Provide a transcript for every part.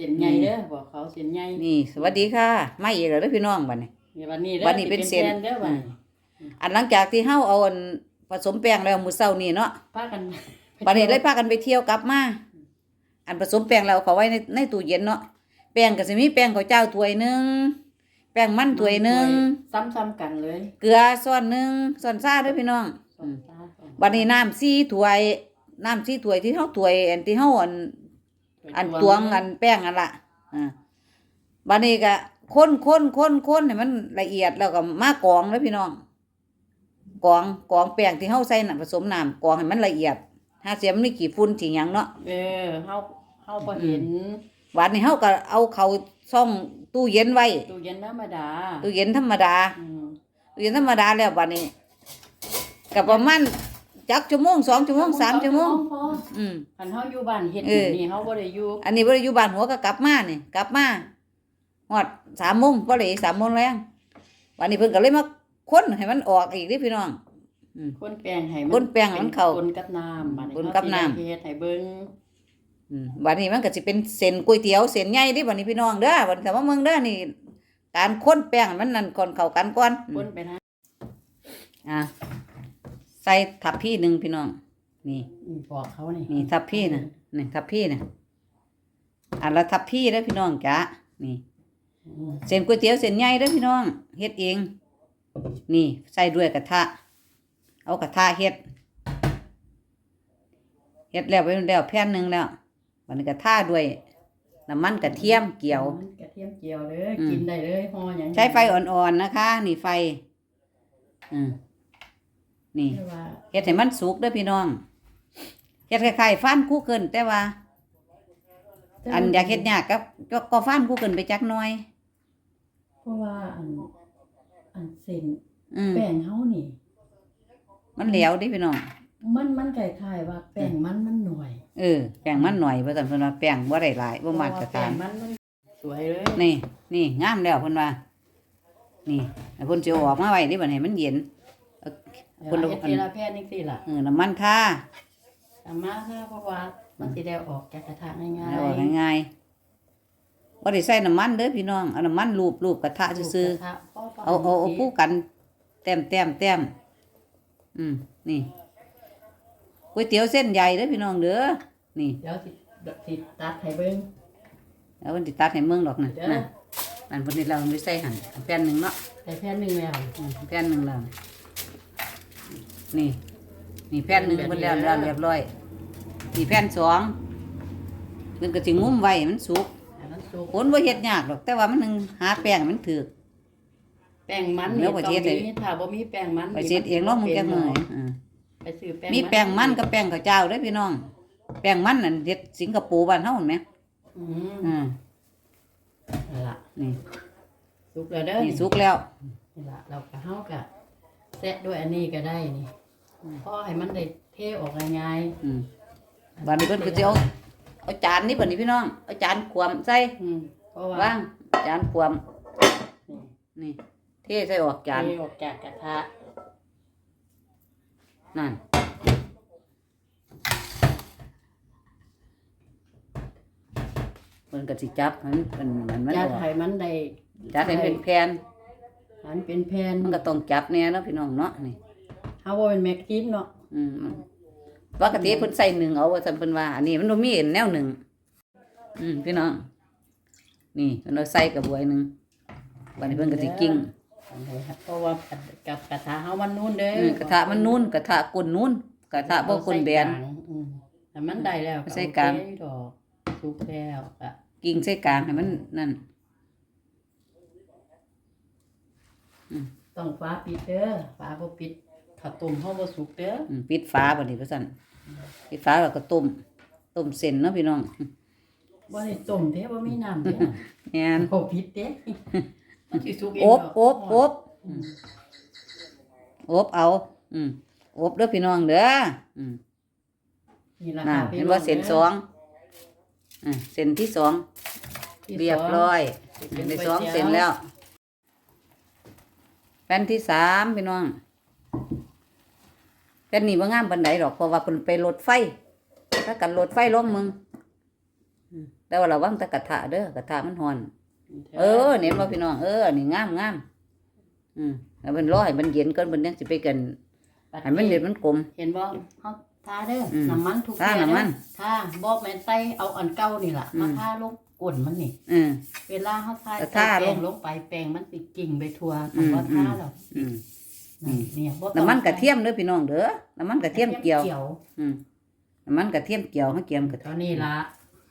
ส้นใหญ่เด้อบอกเขาเส้นใหญ่นี่สวัสดีค่ะมาอีกแล้วเด้อพี่น้องบัดนี้นี่วันนี้เด้อวันนี้เป็นเส้นเด้อวันนี้อันหลังจากที่เฮาเอาอันผสมแป้งแล้วมื้อเช้านี้เนาะพากันบัดนี้เลยพากันไปเที่ยวกลับมาอันผสมแป้งแล้วเอาเขาไว้ในในตู้เย็นเนาะแป้งก็สิมีแป้งข้าวเจ้าถ้วยหนึงแป้งมันถ้วยหนึงซ้ำๆกันเลย เกลือช้อนหนึงช้อนซ่าเด้อพี่น้องสองตาสองบัดนี้น้ำสี่ถ้วยน้ำสี่ถ้วยที่เฮาถ้วยอันที่เฮาอัน อันตวงอันแป้งอันละอ่าบัดนี้ก็คนคนคนคนให้มันละเอียดแล้วก็มากรองเลยพี่น้องกรองกรองแป้งที่เฮาใส่น่ะผสมน้ำกรองให้มันละเอียดถ้าเสียมันมีกี่ฝุ่นที่หยังเนาะเออเฮาเฮาบ่เห็นวันนี้เฮาก็เอาเข้าช่องตู้เย็นไว้ตู้เย็นธรรมดาตู้เย็นธรรมดาอืมตู้เย็นธรรมดาแล้วบัดนี้ก็ประมาณ จักชั่วโมงสองชั่วโมงสามชั่วโมงพออืม คันเฮาอยู่บ้านเฮ็ดเออ นี่เฮาบ่ได้อยู่อันนี้บ่ได้อยู่บ้านหัวก็กลับมานี่กลับมาฮอดสามโมงบ่ได้สามโมงแรงวันนี้เพิ่นก็เลยมาค้นให้มันออกอีกเด้พี่น้องอืมคนแป้งให้คนแป้งให้มันเข้าคนกับน้ำบัดนี้คนกับน้ำ เฮาสิได้เฮ็ดให้เบิ่งอืมวันนี้มันก็สิเป็นเส้นก๋วยเตี๋ยวเส้นใหญ่เดิบัดนี้พี่น้องเด้อบัดนี้แต่ว่าเมืองเด้อนี่ การค้นแป้งมันนั่นก่อนเข้ากันก่อนอืคมนไปทางอะ ใส่ทับพี่หนึ่งพี่น้อง นี่นี่บอกเขานี่นี่ทับพี่น่ะนี่ทับพี่น่ะอันละทับพี่เด้อพี่น้องจ้ะนี่อืมเส้นก๋วยเตี๋ยวเส้นใหญ่เด้อพี่น้องเฮ็ดเอง นี่ใส่ด้วยกระทะ เอากระทะเฮ็ดเฮ็ดแล้วไปแล้วแผ่นหนึ่งแล้ววันนี้กระทะด้วยน้ำมันกระเทียมเกี่ยวกระเทียมเจียวเลยอืมกินได้เลยห่อหยังใช้ไฟอ่อนๆนะคะ นี่ไฟ อืม นี่เรียกว่าเฮ็ดให้มันสุกเด้อพี่น้องเฮ็ดคล้ายๆฟันคู่เกินแต่ว่าอันอยากเฮ็ดยากก็ก็ก็ฟันคู่เกินไปจักหน่อย เพราะว่าอันอันเส้นอืมแป้งเฮานี่ มันเหลวเดิพี่น้อง มันมันคล้ายๆว่าแป้งมันมันหน่อยเออแป้งมันหน่อยว่าซั่นเพิ่นว่าแป้งบ่ได้หลายบ่มาตรเพะว่แป้ฐางนมันมันสวยเลยนี่นี่งามแล้วเพิ่นว่า นี่แล้วเพิ่นสิเอาออกมาไว้ดิบัดนี้มันเย็นเดี๋ คนยวละเฮ็ดทีละแผ่นจังซี่ล่ะเออน้ำมันทาสามารถค่ะเพราะว่ามันสิได้ออกจากกระทะง่ายเอาออกง่ายๆบ่ได้ใส่น้ำมันเด้อพี่น้องเอาน้ำมันลูบๆกระทะๆซื่อลูกกระทะพ่ๆๆเอาเอาเอาคู่กันแต้มแต้มแต้มอืมนี่ก๋วยเตี๋ยวเส้นใหญ่เด้อพี่น้องเด้อนี่เดี๋ยวสิสิตัดให้เบิ่งแล้วมันสิตัดให้เมืองดอกนั่นเด้อนั่นนั่นเพิ่นนี่เราไม่ใส่หั่นแผ่นหนึงเนาะใส่แผ่นหนึงแล้วอืมแผ่นหนึ่งแล้ว นี่ นี่แผ่นหนึ่งเพิ่นแล้วแล้วเรียบร้อยนี่แผ่นสองเพิ่นก็สิงุ้มไว้ให้มันสุกให้มันสุกผลบ่เฮ็ดยากดอก แต่ว่ามันนึงหาแป้งให้มันถูกแป้งมันแล้นี่วก็ต้องเฮ็ดให้มีถ้าบ่มีแป้งมันไปเฮ็ดเองลองมึงแกมืออ่าไปซื้อแป้งมีแป้งมันกับแป้งข้าวเจ้าเด้อพี่น้อง แป้งมันนั่นเฮ็ดสิงคโปร์บ้านเฮาเห็นไหมอืมอ่านั่นล่ะนี่สุกแล้วเด้อนี่สุกแล้วนี่ล่ะเราก็เฮาก็เซตด้วยอันนี้ก็ได้นี่ พอให้มันได้เทออกง่ายอืมบัดนี้เพิ่นก็สิเอาเอาจานนี้บัดนี้พี่น้องเอาจานขวมใส่ๆอืมเพราะว่าว่างจานขวมนี่นี่เทใส่ออกจานเทออกจากกระทะนั่นมันก็สิจับมันมันมันมันจัอดอกให้มันได้จับให้เป็นแผ่นให้มันเป็นแผ่นมันก็ต้องจับแน่เนาะพี่น้องเนาะนี่ เฮาบ่เป็นแม็กกินเนาะอืมปกติเพิ่นใส่หนึ่งเอาว่าซั่นเพิ่นว่าอันนี้มันบ่มีแนวหนึ่งอืมพี่น้องนี่เพิ่นเอาใส่กระบวยหนึงวันนี้เพิ่นก็สิกิ้งเพราะว่ากับกระทะเฮามันนุ่นเด้ออืมกระทะมันนูนกระทะก้นนูนกระทะบ่ก้นแบนอืมแต่มันได้แล้วใส่กลางโอเคดอกสุกแล้วก็กิ้งใส่กลางให้มันนั่นต้องฟ้าปิดเด้อฟ้าบ่ปิด ถ้าต้มเฮาบ่สุกเด้ออืมปิดฝาบัดนี้ว่าซั่นปิดฝาแล้วก็ต้มต้มเส้นเนาะพี่น้องบ่ได้ต้มเด้บ่มีน้ำเด้แม่นบ่ผิดเด้มันสิสุกเองอบดกอบอบอืมอบเอา อืมอบเด้อพี่น้องเด้ออืมนี่ล่ะนั่นค่ะพี่เห็นว่าเส้นสองอ่าเส้นที่สองที่เรียบร้อยสองในสองเส้นแล้วแผ่นที่สามพี่น้อง แผ่นนี้ว่างามปันไดหรอกเพราะว่าเพิ่นไปรถไฟ ถ้ากันรถไฟล้มมึงอืมแต่ว่าระวังแต่กระทะเด้อกระทะมันฮ้อน เออเห็นบ่พี่น้องเออนี่งามงามอืมแล้วมันรอให้มันเย็นก่อนเพิ่นยังสิไปกันให้มันเย็นมันกลมเห็นบ่เฮาทาเด้ออมน้ำมันทุกทาน้ำมันทาบ่แม่นใส่เอาอันเก่านี่ล่ะอืมมาทาลงก้นมันนี่อืมเวลาเฮาทาแต่ใส่ทาลงแป้งลงไปแป้งมันสิกิ่งไปทั่วอืคำมว่าทาแล้วอืมนั่น เนี่ยบ่ต้องน้ำมันกระเทียมเด้อพี่น้องเด้อน้ำมันกระเทียมเกี่ยวเกี่ยวอืมน้ำมันกระเทียมเกี่ยวเฮาเกี่ยมกระตอนนี้ล่ะ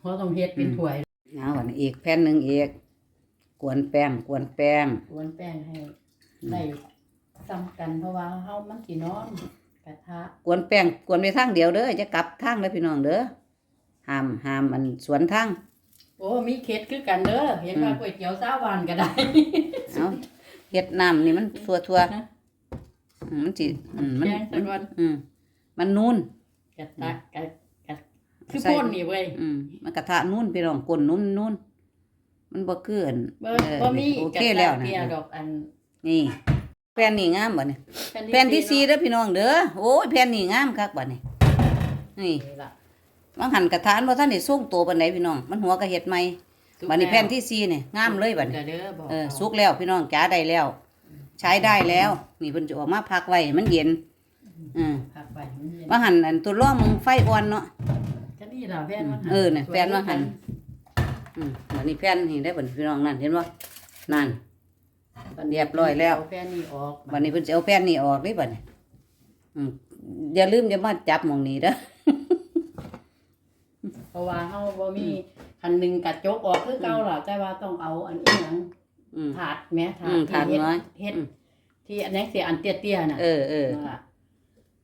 เฮาต้องเฮ็ดเป็นถ้วยเอาอันนี้อีกแผ่นหนึงอีกกวนแป้งกวนแป้ง กวนแป้งให้ได้ซ้ำกันเพราะว่าเฮามันสินอนกระทะกวนแป้งกวนไปทางเดียวเด้อจะกลับทางเด้อพี่น้องเด้อห้ามห้ามอันสวนทาง โอ้มีเคล็ดคือกันเด้อเห็นว่าอืมก๋วยเตี๋ยวซาหวานก็ได้ เอาเฮ็ดน้ำนี่มันทั่วทั่วๆนะอื มมันสิอืมมันแกงสักวันอืมมันนูนกระทะกระกระคือใส่ พ่นนี่เว้ย อืมมันกระทะนุ่นพี่น้องก้นนุ่นนุ่นมันบ่เกินบ่เออบ่มีโอกระเคทะแล้วนะเปียดอกอันนี่แผ่นนี่งามบ่เนี่ยแผ่นที่สี่เด้อพี่น้องเด้อโอ้ยแผ่นนี่งามคักบัดนี้นี่นี่ล่ะบางหันกระทานบ่ทันได้ส่งตัวปานใดพี่น้อง มันหัวกระเฮ็ดใหม่บัดนี้แผ่นที่สี่นี่งามเลยบัดนี้ก็เด้อบอกเออสุกแล้วพี่น้องจ๋าได้แล้ว ใช้ได้แล้ว นี่เพิ่นจะออกมาพักไว้ให้มันเย็นอืมพักไปมันเย็นบางหันอันตัวร่องมึงไฟอ่อนเนาะ ก็นี่ล่ะแฟนมันเออน่ะแฟนว่าหั่น อืมบัดนี้แผ่นนี่ได้บัดนี้พี่น้องนั่นเห็นบ่นั่น เรียบร้อยแล้ว เาแฟนนี่ออกบัดนี้เพิ่นสิเอาแผ่นนี่ออกนี่บัดนี้อืมอย่าลืมอย่ามาจับหม่องนี้เด้อ เพราะว่าเฮาบ่มีคันหนึงกัดจกออกคือเก่าล่ะแต่ว่าต้องเอาอันอีหยัง อืม ถาดแหม่ถาอืดมถาดที่เฮ็ดน้อยเฮ็ดอืม ที่อันนี้สิอันเตี้ยๆน่ะเออเออ นั่นล่ะ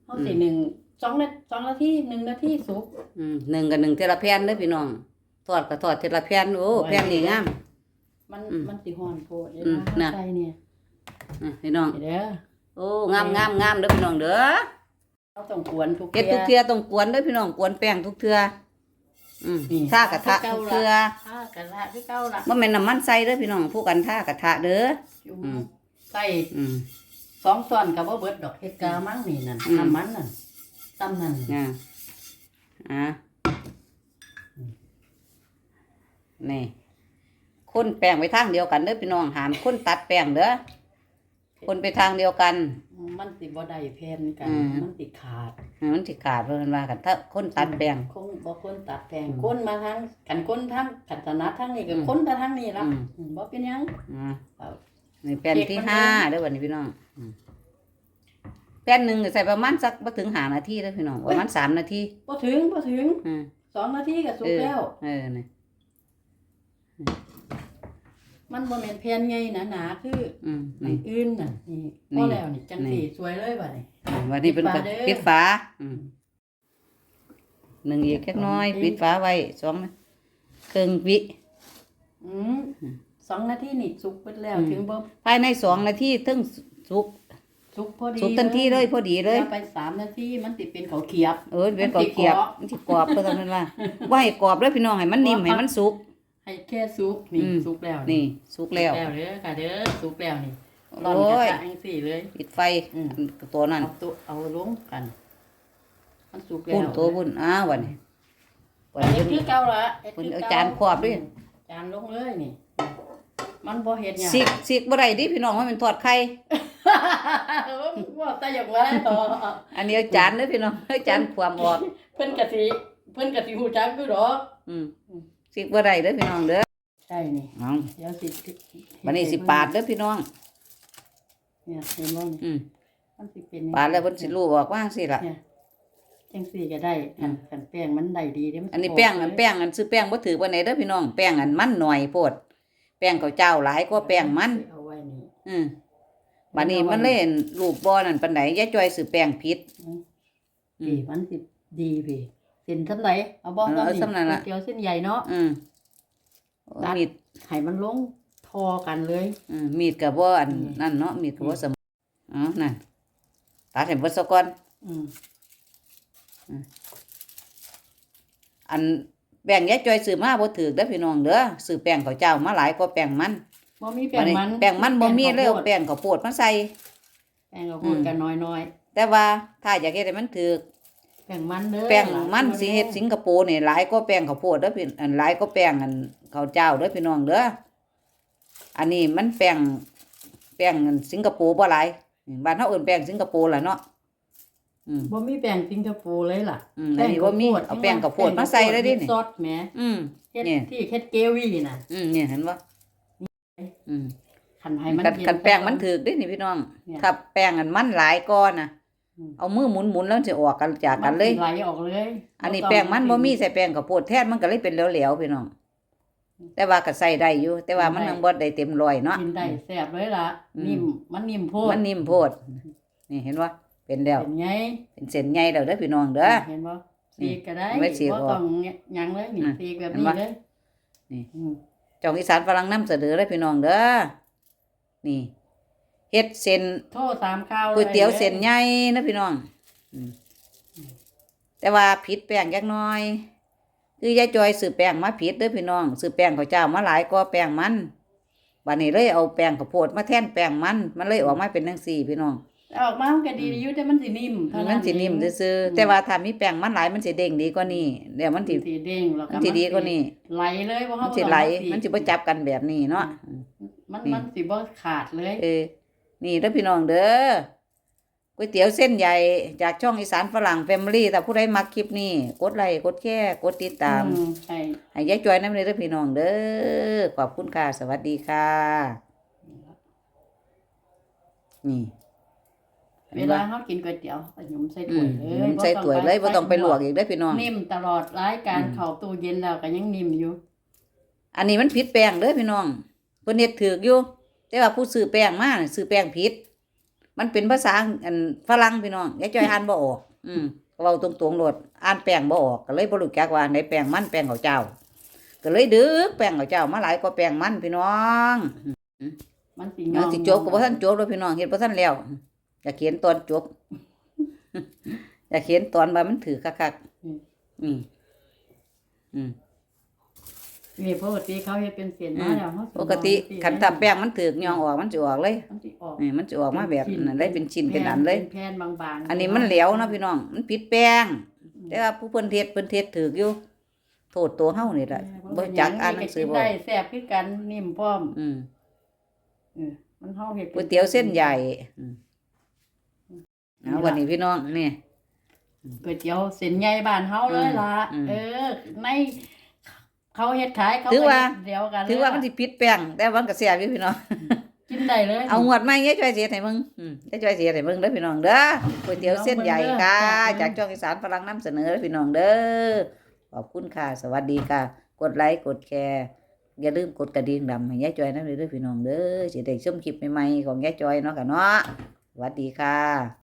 เฮาสิหนึ่งสองนาสองนาทีหนึ่งนาทีสุก อืมหนึ่งกับหนึ่งเทละแผ่นเด้อพี่น้องทอดก็ทอดเทละแผ่นโอ้โอ้ยแผ่นนี่งาม มันอืมมันสิฮ้อนโพดเดี๋ยวอืมนะน่ะ ใส่เนี่ยอะพี่น้อง เด้อโอ้งามงามงามเด้อพี่น้องเด้อเราต้องกวนทุกเฮ็ดทุกเทื่อต้องกวนเด้อพี่น้องกวนแป้งทุกเทื่อ อืมนี่ ท่ากระทะทุกเทื่อท่ากระทะคือเก่าล่ะบ่แม่นน้ำมันใส่เด้อพี่น้องผู้กันท่ากระทะเด้อจุ่มอืม ใส่อืม สองช้อนก็บ่เบิดดอกเฮ็ดกะมังนี่นั่นอืม น้ำมันนั่นซ้ำนั่นอ่าอ่านี่คนแป้งไปทางเดียวกันเด้อพี่น้องหามคนตัดแป้งเด้อ คนไปทางเดียวกัน มันสิบ่ได้แผ่นกัน อืม มันสิขาดอ่ามันสิขาดเพิ่นว่ากันถ้าคนตัดแป้งคงบ่คนตัดแปลงอืมคนมาทางกันคนทางกันถนัดทางนี้ก็อืมคนไปทางนี้ละอืม อืมบ่เป็นหยังอ่าเอานี่แป้นที่เค้กมันห้าเริ่มเด้อวันนี้พี่น้องอืมแป้นหนึ่งก็ใส่ประมาณสักบ่ถึงหานาทีเด้อพี่น้องประมาณสามนาทีบ่ถึงบ่ถึงอืมสองนาทีก็สุเอกอแล้ว เออนี่ มันบ่แม่นแผ่นใหญ่หนาๆคืออืมอันี่นอื่นน่ะนี่นี่พอแล้วนี่จังนี่สีสวยเลยบัดนี้อืมวันนี้เป็นก็ปิปิดดฝาฝาอืมหนึ่งอีกแค่น้อยสองปิดฝาไว้สองครึ่งวิ อืมสองนาทีนี่สุกเบิดแล้วอืม ถึงบ่ภายในสองนาทีถึงสุกสุกพอดีสุกทันทีเลยพอดีเลย อาไปสามนาทีมันสิเป็นข้าวเขียบ เออเป็นกรอบเกียบมันสิกรอบเพิ่นว่าว่าว่าให้กรอบเลยพี่น้องให้มันนิ่มให้มันสุก ให้แค่สุกนี่อืมสุกแล้วนี่สุกแล้วสุกแล้วเด้อค่ะเด้อสุกแล้วนี่โอ้ร้อนกระยทะจังสี่เลย ปิดไฟอืม ตัวนั้นเอาตัวเอาลงกัน มันสุกแล้วปุ่นตัวปุ่นอ้าววันนี้วันเฮ็นี้ดคือเก่าละฮ็ดเพิ่นคืเอาก่จานครอบด้วยจานลงเลยนี่ มันบ่เฮ็ดหยังสิกสิกบ่ได้ดิพี่น้องว่ามันทอดไข่ว่าแต่อยากว่าได้ต่ออันนี้เอาจานเด้อพี่น้องเอาจานความออกเพิ่นก็สิเพิ่นก็สิฮู้จักอยู่ดอกอืม สิกบ่ได้เด้อพี่น้องเด้อใช่นี่เอาเดี๋ยวสิวันนี้สิปาดเด้อพี่น้อง เนี่ยเห็นบ่นี่อืมมันสิเป็นปาดแล้วเพิ่นสิรู้ออกว่าจังซี่ล่ะเนี่ยจังสี่ก็ได้คันคันแป้งมันได้ดีเด้มัอันนี้แป้งอันแป้งอันซื้อแป้งบ่ถือปานใดเด้อพี่น้องแป้งอันมันหน่อยโพดแป้งข้าวเจ้าหลายกว่าแป้งมันเอาไว้นี่อืมบัดนี้มันเล่นรูปบ่นั่นปานใดยายจ้อยซื้อแป้งผิดอืดีมมันสิดีพี่ เส้นเท่าไหร่เอาบ่เออเอาส่ำนั้นล่ะก๋วยเตี๋ยวเส้นใหญ่เนาะ อืมโอ้มีดให้มันลงทอกันเลย อืมมีดก็บ่อันอืมนั่นเนาะมีดก็บ่สมอ๋อนั่นตัดให้เบิดซะก่อน อืมอันแป้งยายจ้อยซื้อมาบ่ถูกเด้อพี่น้องเด้อซื้อแป้งข้าวเจ้ามาหลายกว่าแป้งมันบ่มีแป้บัดงนี้มันแป้งมันบ่มีเลยเอาแป้งแป้งข้าวโพดมาใส่ แป้งข้าวโพดอืม กันน้อยแต่ว่าถ้าอยากเฮ็ดให้มันถูก แป้งมันเด้อแป้งมันสิเฮ็ดสิงคโปร์นี่หลายก็แป้งข้าวโพดเด้อพี่อันหลายก็แป้งอันข้าวเจ้าเด้อพี่น้องเด้ออันนี้มันแป้งแป้งอันสิงคโปร์บ่หลายอืมบ้านเฮาเอิ้นแป้งสิงคโปร์ล่ะเนาะอืมบ่มีแป้งสิงคโปร์เลยล่ะอืมอันนี้บ่มีเอาแป้งข้าวโพดมาใส่เลยดินี่ซอสแหมอืมเฮ็ดเนี่ยที่เฮ็ดเกวี่น่ะอืมเนี่ยเห็นบ่อืมคันให้มันกันเย็กันแป้งมันถึกเด้นี่พี่น้องเนี่ยถ้าแป้งอันมันหลายก้อนน่ะอืม เอามือหมุนๆแล้วมันสิออกกันจากกันเลยมัสิไหลออกเลย อันนี้ต้งแป้งมันบ่มีใส่แป้งข้าวโพดแทนมันก็เลยเป็นเหลวๆพี่น้องแต่ว่าก็ใส่ได้อยู่ แต่ว่ามันยังบ่ได้เต็มร้อยเนาะกินได้แซ่บเลยล่ะอืมนิ่มมันนิ่มโพดมันนิ่มโพดนี่เห็นว่าเป็นแล้วเป็นไงเป็นเส้นใหญ่แล้วเด้อพี่น้องเด้อเห็นบ่สีกก็ได้ไม่สีกบ่ออกต้องหยังเลยนี่อะสีกแบบเห็นนี้ปะเลยนี่อืมจองอีสานฝรั่งนำเสนอเด้อพี่น้องเด้อนี่ เฮ็ดเส้นโทษตามข้าวก๋วยเตี๋ยวลเส้นใหญ่นะพี่น้องอืมแต่ว่าผิดแป้งจักหน่อย คือยายจอยซื้อแป้งมาผิดเด้อพี่น้องซื้อแป้งข้าวเจ้ามาหลายกว่าแป้งมันบัดนี้เลยเอาแป้งข้าวโพดมาแทนแป้งมันมันเลยออกมาเป็นจังซี่พี่น้องออกมามันก็ดีอยู่แต่มันสินิ่มเท่ามันสินิ่มเองซื่อๆแต่ว่าถ้ามีแป้งมันหลายมันสิเด้งดีกว่านี้เดี๋ยวมันมันสิสิเด้งแล้วก็มันสิดีกว่านี้ไหลเลยบ่มัเฮานสิไหลต้องมันสิบ่จับกันแบบนี้เนาะมันนี่มันสิบ่ขาดเลยเออ นี่เด้อพี่น้องเด้อก๋วยเตี๋ยวเส้นใหญ่จากช่องอีสานฝรั่งแฟมิลี่ถ้าผู้ใดมักคลิปนี้กดไลค์กดแชร์กดติดตาม อืมใช่ ให้ยายจอยน้ำเลยเด้อพี่น้องเด้อขอบคุณค่ะ สวัสดีค่ะ นี่เวลาเฮากินก๋วยเตี๋ยวเอาหยุมใส่อืถ้วยมเลยใส่ถ้วยเลยบ่ต้องไปลวกอีกเด้อพี่น้อง นิ่มตลอดรายการอืม เข้าตู้เย็นแล้วก็ยังนิ่มอยู่ อันนี้มันผิดแป้งเด้อพี่น้องเพิ่นเฮ็ดถูกอยู่ แต่ว่าผู้ซื้อแป้งมาน่ะซื้อแป้งผิด มันเป็นภาษาอันฝรั่งพี่น้องยายจ้อยอ่านบ่ออก อืมก็เว้าตรงๆโลดอ่านแป้งบ่ออกก็เลยบ่รู้จักว่าไหนแป้งมันแป้งข้าวเจ้า ก็เลยดึกแป้งข้าวเจ้ามาหลายกว่าแป้งมันพี่น้องมันสิมันสิจบก็บ่ทันจบเด้อพี่น้องเฮ็ดบ่ทันแล้วอยากเขียนตอนจบอยากเขียนตอนว่ามันถือคักๆอืมอืม นี่ปกติเขาเฮ็ดเป็นเส้นมาแล้วเฮาสิปกติมองสิคันถ้าแป้งมันถือกยองออกมันสิออกเลยมันสิออกนี่มันจะออกมาแบบนั้นเลยเป็นชิ้นเป็นอันเลยแผ่นบางๆอันนี้มันเหลวนะพี่น้อง มันผิดแป้งแต่ว่าผู้เพิ่นเทศเพิ่นเทศถือกอยู่โทษตัวเฮานี่แหละบ่จักอ่านหนังสือบ่ได้แซ่บคือกันนิ่มพร้อม อืมเออมันเฮาเฮ็ดก๋วยเตี๋ยวเส้นใหญ่อืมเอาวันนี้พี่น้องนี่ก๋วยเตี๋ยวเส้นใหญ่บ้านเฮาเลยล่ะอืมเออใน เขาเฮ็ดขายเขาถือว่าก็เฮ็ดเดียวกันเลยถือว่ามันสิผิดแป้งแต่ว่ามันก็แซ่บอยู่พี่น้องกินได้เลยเอางวดใหม่ยายจ้อยเสียให้มึงอืมยายจ้อยเสียให้มึงเด้อพี่น้องเด้อก๋วยเตี๋ยวเส้นใหญ่ค่ะจากช่องอีสานพลังน้ำเสนอเด้อพี่น้องเด้อขอบคุณค่ะ สวัสดีค่ะ กดไลค์กดแชร์อย่าลืมกดกระดิ่งดำให้ยายจอยนั่นเลยเด้อพี่น้องเด้อสิได้ชมคลิปใหม่ๆของยายจอยเนาะค่ะเนาะสวัสดีค่ะ